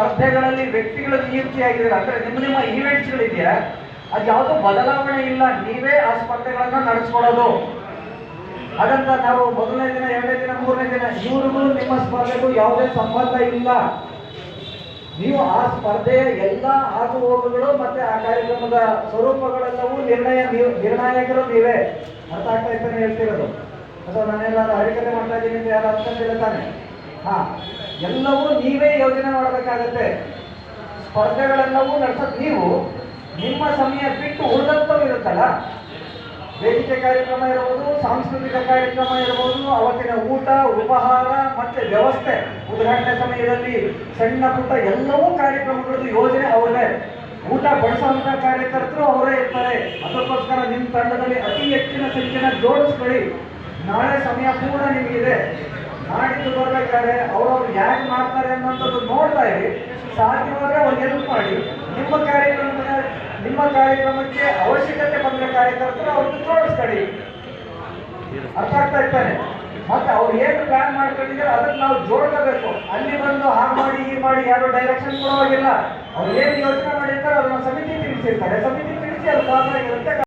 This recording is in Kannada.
ಸ್ಪರ್ಧೆಗಳಲ್ಲಿ ವ್ಯಕ್ತಿಗಳು ನಿಯುಕ್ತಿಯಾಗಿದ್ದಾರೆ? ಅಂದ್ರೆ ನಿಮ್ಮ ನಿಮ್ಮ ಈವೆಂಟ್ಸ್ಗಳಿದೆಯಾ ಅದು ಯಾವುದೋ ಬದಲಾವಣೆ ಇಲ್ಲ. ನೀವೇ ಆ ಸ್ಪರ್ಧೆಗಳನ್ನ ನಡೆಸ್ಕೊಡೋದು. ಹಾಗಂತ ನಾವು ಮೊದಲನೇ ದಿನ, ಎರಡನೇ ದಿನ, ಮೂರನೇ ದಿನ, ಇವ್ರಿಗೂ ನಿಮ್ಮ ಸ್ಪರ್ಧೆಗೂ ಯಾವುದೇ ಸಂಬಂಧ ಇಲ್ಲ. ನೀವು ಆ ಸ್ಪರ್ಧೆಯ ಎಲ್ಲ ಆಗು ಹೋಗುಗಳು ಮತ್ತೆ ಆ ಕಾರ್ಯಕ್ರಮದ ಸ್ವರೂಪಗಳೆಲ್ಲವೂ ನಿರ್ಣಯ ನಿರ್ಣಾಯಕರು ನೀವೇ. ಅರ್ಥ ಆಗ್ತಾ ಇರ್ತಾನೆ ಹೇಳ್ತಿರೋದು. ಅಥವಾ ನಾನೆಲ್ಲ ಅಡಿಕತೆ ಮಾಡ್ತಾ ಇದ್ದೀನಿ ಅಂತ ಯಾರು ಅರ್ಥ ಹೇಳ್ತಾನೆ ಹಾ, ಎಲ್ಲವೂ ನೀವೇ ಯೋಜನೆ ಮಾಡಬೇಕಾಗತ್ತೆ. ಸ್ಪರ್ಧೆಗಳೆಲ್ಲವೂ ನಡೆಸೋದು ನೀವು. ನಿಮ್ಮ ಸಮಯ ಬಿಟ್ಟು ಉಳಿದಂಥವು ಇರುತ್ತಲ್ಲ. ವೇದಿಕೆ ಕಾರ್ಯಕ್ರಮ ಇರ್ಬೋದು, ಸಾಂಸ್ಕೃತಿಕ ಕಾರ್ಯಕ್ರಮ ಇರ್ಬೋದು, ಅವತ್ತಿನ ಊಟ, ಉಪಹಾರ ಮತ್ತೆ ವ್ಯವಸ್ಥೆ. ಉದ್ಘಾಟನೆ ಸಮಯದಲ್ಲಿ ಸಣ್ಣ ಪುಟ್ಟ ಎಲ್ಲವೂ ಕಾರ್ಯಕ್ರಮಗಳದ್ದು ಯೋಜನೆ ಅವರೇ ಊಟ ಬಡಿಸುವಂತ ಕಾರ್ಯಕರ್ತರು ಅವರೇ ಇರ್ತಾರೆ. ಅದಕ್ಕೋಸ್ಕರ ನಿಮ್ಮ ತಂಡದಲ್ಲಿ ಅತಿ ಹೆಚ್ಚಿನ ಸಂಖ್ಯೆನ ಜೋಡಿಸ್ಕೊಳ್ಳಿ. ನಾಳೆ ಸಮಯ ಪೂರ್ಣ ನಿಮಗಿದೆ. ನಾಡಿದ್ದು ಬರ್ಬೇಕಾದ್ರೆ ಅವ್ರವ್ರು ಯಾಕೆ ಮಾಡ್ತಾರೆ ಅನ್ನೋಂಥದ್ದು ನೋಡ್ತಾ ಇರಿ. ಸಾಧ್ಯವಾದ್ರೆ ಅವ್ರಿಗೆ ಹೆಲ್ಪ್ ಮಾಡಿ. ನಿಮ್ಮ ಕಾರ್ಯಕ್ರಮದ, ನಿಮ್ಮ ಕಾರ್ಯಕ್ರಮಕ್ಕೆ ಅವಶ್ಯಕತೆ ಬಂದ ಕಾರ್ಯಕರ್ತರು ಅವ್ರನ್ನ ಜೋಡಿಸ್ಕೊಳ್ಳಿ ಅರ್ಥ ಆಗ್ತಾ ಇರ್ತಾನೆ ಮತ್ತೆ ಅವ್ರು ಏನು ಪ್ಲಾನ್ ಮಾಡ್ಕೊಂಡಿದ್ದಾರೆ ಅದಕ್ಕೆ ನಾವು ಜೋಡ್ಕೋಬೇಕು. ಅಲ್ಲಿ ಬಂದು ಹಾಗೆ ಮಾಡಿ ಈ ಮಾಡಿ ಯಾರು ಡೈರೆಕ್ಷನ್ ಕೊಡೋವಾಗಿಲ್ಲ. ಅವ್ರು ಏನು ಯೋಚನೆ ಮಾಡಿರ್ತಾರೆ ಅದನ್ನ ಸಮಿತಿ ತಿಳಿಸಿರ್ತಾರೆ. ಸಮಿತಿ ತಿಳಿಸಿ ಅದು ಪಾಸ್ ಆಗಿರುತ್ತೆ.